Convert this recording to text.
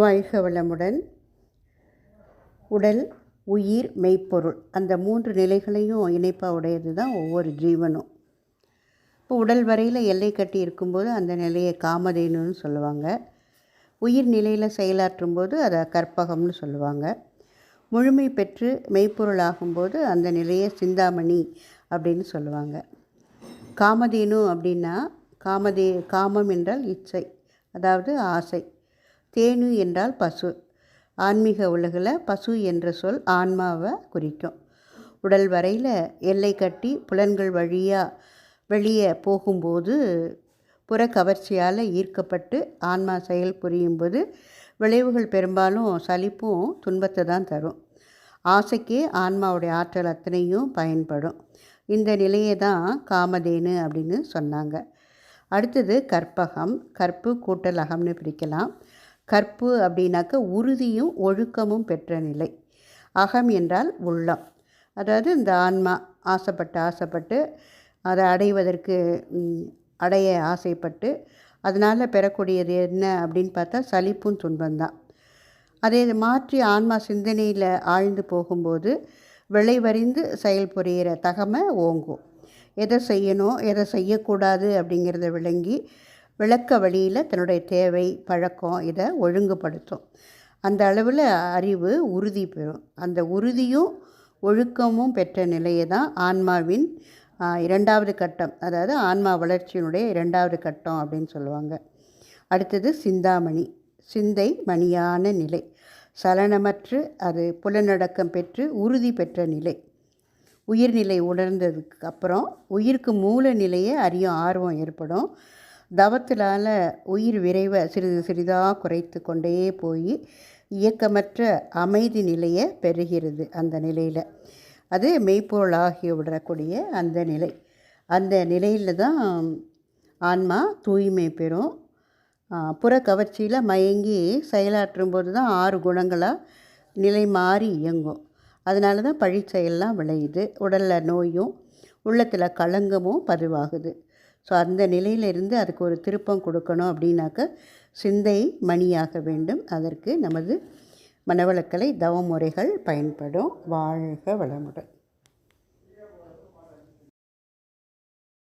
வாழ்க வளமுடன் உடல் உயிர் மெய்ப்பொருள் அந்த மூன்று நிலைகளையும் இணைப்பாக உடையது தான் ஒவ்வொரு ஜீவனும். இப்போ உடல் வரையில் எல்லை கட்டி இருக்கும்போது அந்த நிலையை காமதேனுன்னு சொல்லுவாங்க. உயிர் நிலையில் செயலாற்றும் போது அதை கற்பகம்னு சொல்லுவாங்க. முழுமை பெற்று மெய்ப்பொருள் ஆகும்போது அந்த நிலையை சிந்தாமணி அப்படின்னு சொல்லுவாங்க. காமதேனு அப்படின்னா காமதே காமம் என்றால் இச்சை அதாவது ஆசை. தேனு என்றால் பசு. ஆன்மீக உலகில் பசு என்ற சொல் ஆன்மாவை குறிக்கும். உடல் வரையில் எல்லை கட்டி புலன்கள் வழியாக வெளியே போகும்போது புற கவர்ச்சியால் ஈர்க்கப்பட்டு ஆன்மா செயல் புரியும்போது விளைவுகள் பெரும்பாலும் சலிப்பும் துன்பத்தை தான் தரும். ஆசைக்கே ஆன்மாவுடைய ஆற்றல் அத்தனையும் பயன்படும். இந்த நிலையை தான் காமதேனு அப்படின்னு சொன்னாங்க. அடுத்தது கற்பகம் கற்பு கூட்டல் அகம்னு பிரிக்கலாம். கற்பு அப்படின்னாக்க உறுதியும் ஒழுக்கமும் பெற்ற நிலை. அகம் என்றால் உள்ளம். அதாவது இந்த ஆன்மா ஆசைப்பட்டு ஆசைப்பட்டு அதை அடைவதற்கு அடைய ஆசைப்பட்டு அதனால் பெறக்கூடியது என்ன அப்படின்னு பார்த்தா சலிப்பும் துன்பம்தான். அதை மாற்றி ஆன்மா சிந்தனையில் ஆழ்ந்து போகும்போது விளைவறிந்து செயல்புரிகிற தகமை ஓங்கும். எதை செய்யணும் எதை செய்யக்கூடாது அப்படிங்கிறத விளங்கி விளக்க வழியில் தன்னுடைய தேவை பழக்கம் இதை ஒழுங்குபடுத்தும். அந்த அளவில் அறிவு உறுதி பெறும். அந்த உறுதியும் ஒழுக்கமும் பெற்ற நிலையை தான் ஆன்மாவின் இரண்டாவது கட்டம் அதாவது ஆன்மா வளர்ச்சியினுடைய இரண்டாவது கட்டம் அப்படின்னு சொல்லுவாங்க. அடுத்தது சிந்தாமணி சிந்தை மணியான நிலை. சலனமற்று அது புலநடக்கம் பெற்று உறுதி பெற்ற நிலை. உயிர்நிலை உணர்ந்ததுக்கு அப்புறம் உயிருக்கு மூல நிலையை அறியும் ஆர்வம் ஏற்படும். தவத்தினால் உயிர் விரைவை சிறிது சிறிதாக குறைத்து கொண்டே போய் இயக்கமற்ற அமைதி நிலையை பெறுகிறது அந்த நிலையில். அது மெய்ப்பொருளாகி விடக்கூடிய அந்த நிலை. அந்த நிலையில் தான் ஆன்மா தூய்மை பெறும். புற கவர்ச்சியில் மயங்கி செயலாற்றும் போது தான் ஆறு குணங்களாக நிலை மாறி இயங்கும். அதனால தான் பழிச்செயல்லாம் விளையுது. உடலில் நோயும் உள்ளத்தில் களங்கமும் பதிவாகுது. ஸோ அந்த நிலையிலிருந்து அதுக்கு ஒரு திருப்பம் கொடுக்கணும் அப்படின்னாக்க சிந்தை மணியாக வேண்டும். அதற்கு நமது மனவளக்கலை தவமுறைகள் பயன்படும். வாழ்க வளமுடன்.